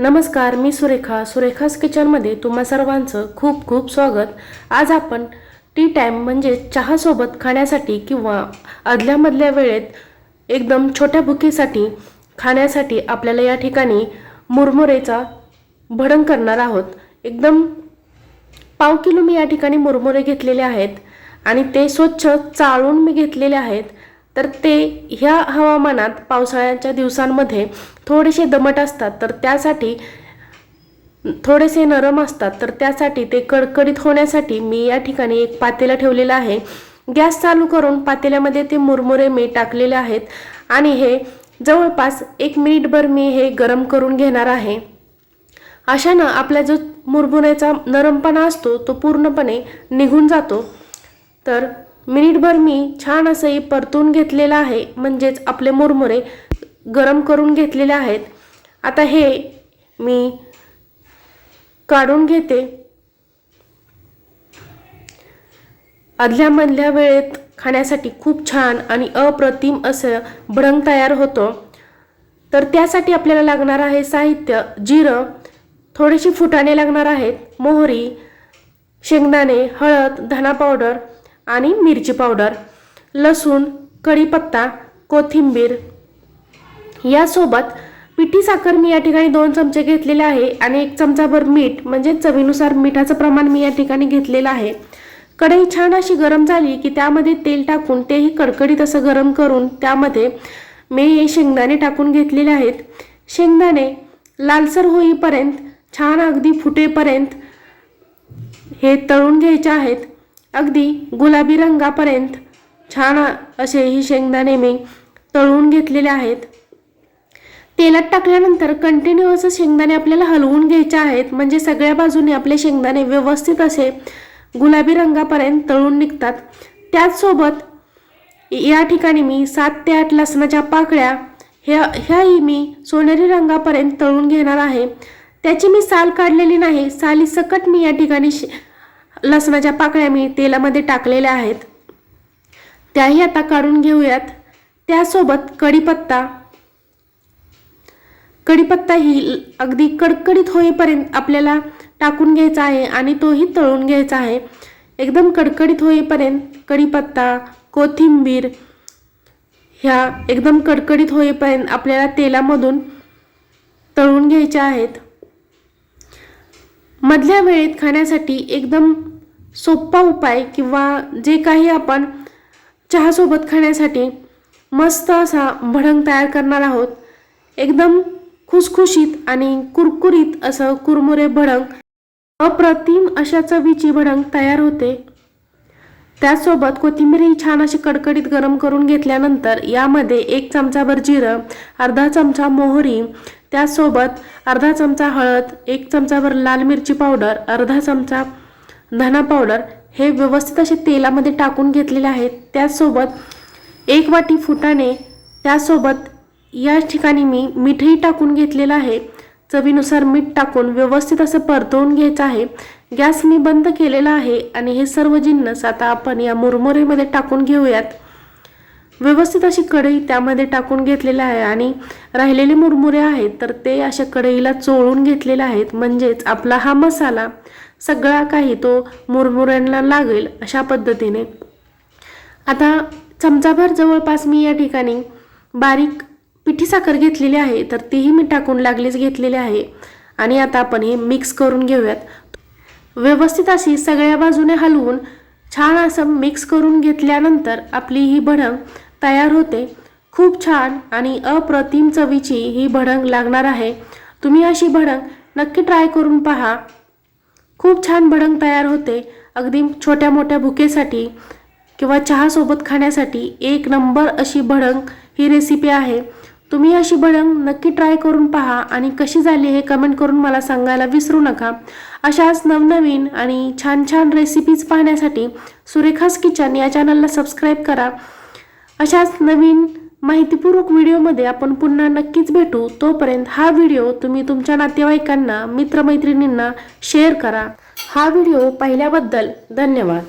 नमस्कार मी सुरेखा. सुरेखास किचनमध्ये तुम्हा सर्वांचं खूप खूप स्वागत. आज आपण टी टाईम म्हणजे चहासोबत खाण्यासाठी किंवा अधल्यामधल्या वेळेत एकदम छोट्या भुकीसाठी खाण्यासाठी आपल्याला या ठिकाणी मुरमुरेचा भडंग करणार आहोत. एकदम पाव किलो मी या ठिकाणी मुरमुरे घेतलेले आहेत आणि ते स्वच्छ चाळून मी घेतलेले आहेत. तर ते ह्या हवामानात पावसाळ्याच्या दिवसांमध्ये थोडेसे दमट असतात तर त्यासाठी थोडेसे नरम असतात तर त्यासाठी ते कडकडीत होण्यासाठी मी या ठिकाणी एक पातेलं ठेवलेलं आहे. गॅस चालू करून पातेल्यामध्ये ते मुरमुरे मी टाकलेले आहेत आणि हे जवळपास एक मिनिटभर मी हे गरम करून घेणार आहे. अशानं आपला जो मुरमुऱ्याचा नरमपणा असतो तो पूर्णपणे निघून जातो. तर मिनिटभर मी छान असंही परतून घेतलेलं आहे म्हणजेच आपले मुरमुरे गरम करून घेतलेले आहेत. आता हे मी काढून घेते. आदल्यामधल्या वेळेत खाण्यासाठी खूप छान आणि अप्रतिम असं भडंग तयार होतो. तर त्यासाठी आपल्याला लागणार आहे साहित्य जिरं थोडेसे फुटाणे लागणार आहेत मोहरी शेंगदाणे हळद धना पावडर आणि मिरची पावडर लसूण कढीपत्ता कोथिंबीर. यासोबत पिठी साखर मी या ठिकाणी दोन चमचे घेतलेले आहे आणि एक चमचाभर मीठ म्हणजे चवीनुसार मिठाचं प्रमाण मी या ठिकाणी घेतलेलं आहे. कढई छान अशी गरम झाली की त्यामध्ये तेल टाकून तेही कडकडीत असं गरम करून त्यामध्ये मी हे शेंगदाणे टाकून घेतलेले आहेत. शेंगदाणे लालसर होईपर्यंत छान अगदी फुटेपर्यंत हे तळून घ्यायचे आहेत. अगदी गुलाबी रंगापर्यंत छान असे ही शेंगदाणे मी तळून घेतलेले आहेत. तेलात टाकल्यानंतर कंटिन्यू असं शेंगदाणे आपल्याला हलवून घ्यायचे आहेत. म्हणजे सगळ्या बाजूने आपले शेंगदाणे व्यवस्थित असे गुलाबी रंगापर्यंत तळून निघतात. त्याचसोबत या ठिकाणी मी सात ते आठ लसणाच्या पाकळ्या ह्या ह्याही मी सोनेरी रंगापर्यंत तळून घेणार आहे. त्याची मी साल काढलेली नाही. साली सकट मी या ठिकाणी शे- लसणाच्या पाकळ्या मी तेलामध्ये टाकलेल्या आहेत. त्याही आता काढून घेऊयात. त्यासोबत कढीपत्ता. कढीपत्ता ही अगदी कडकडीत होईपर्यंत आपल्याला टाकून घ्यायचा आहे आणि तोही तळून घ्यायचा आहे. एकदम कडकडीत होईपर्यंत कढीपत्ता कोथिंबीर ह्या एकदम कडकडीत होईपर्यंत आपल्याला तेलामधून तळून घ्यायच्या आहेत. मधल्या वेळेत खाण्यासाठी एकदम सोपा उपाय किंवा जे काही आपण चहासोबत खाण्यासाठी मस्त असा भडंग तयार करणार आहोत. एकदम खुसखुशीत आणि कुरकुरीत असं कुरमुरे भडंग अप्रतिम अशा चवीची भडंग तयार होते. त्याचसोबत कोथिंबीर ही छान अशी कडकडीत गरम करून घेतल्यानंतर यामध्ये एक चमचाभर जिरं अर्धा चमचा मोहरी त्याचसोबत अर्धा चमचा हळद एक चमचाभर लाल मिरची पावडर अर्धा चमचा धना पावडर हे व्यवस्थित असे तेलामध्ये टाकून घेतलेले आहेत. त्याचसोबत एक वाटी फुटाणे त्यासोबत या ठिकाणी मी मीठही टाकून घेतलेलं आहे. चवीनुसार मीठ टाकून व्यवस्थित असं परतवून घ्यायचं आहे. गॅस मी बंद केलेला आहे आणि हे सर्व जिन्नस आता आपण या मुरमुरेमध्ये टाकून घेऊयात. व्यवस्थित अशी कढई त्यामध्ये टाकून घेतलेलं आहे आणि राहिलेले मुरमुरे आहेत तर ते अशा कढईला चोळून घेतलेले आहेत. म्हणजेच आपला हा मसाला सगळा काही तो मुरमुऱ्यांना लागेल अशा पद्धतीने. आता चमचाभर जवळपास मी या ठिकाणी बारीक पिठी साखर घेतलेली आहे तर तीही मी टाकून लागलीच घेतलेली आहे. आणि आता आपण हे मिक्स करून घेऊयात. व्यवस्थित अशी सगळ्या बाजूने हलवून छान असं मिक्स करून घेतल्यानंतर आपली ही भडंग तयार होते. खूप छान आणि अप्रतिम चवीची ही भडंग लागणार आहे. तुम्ही अशी भडंग नक्की ट्राय करून पहा. खूप छान भडंग तयार होते. अगदी छोट्या मोठ्या भुकेसाठी किंवा चहासोबत खाण्यासाठी एक नंबर अशी भडंग ही रेसिपी आहे. तुम्ही अशी भडंग नक्की ट्राय करून पहा आणि कशी झाली हे कमेंट करून मला सांगायला विसरू नका. अशाच नवनवीन आणि छान छान रेसिपीज पाहण्यासाठी सुरेखास किचन या चॅनलला सबस्क्राईब करा. अशाच नवीन माहितीपूर्वक व्हिडिओमध्ये आपण पुन्हा नक्कीच भेटू. तोपर्यंत हा व्हिडिओ तुम्ही तुमच्या नातेवाईकांना मित्रमैत्रिणींना शेअर करा. हा व्हिडिओ पाहिल्याबद्दल धन्यवाद.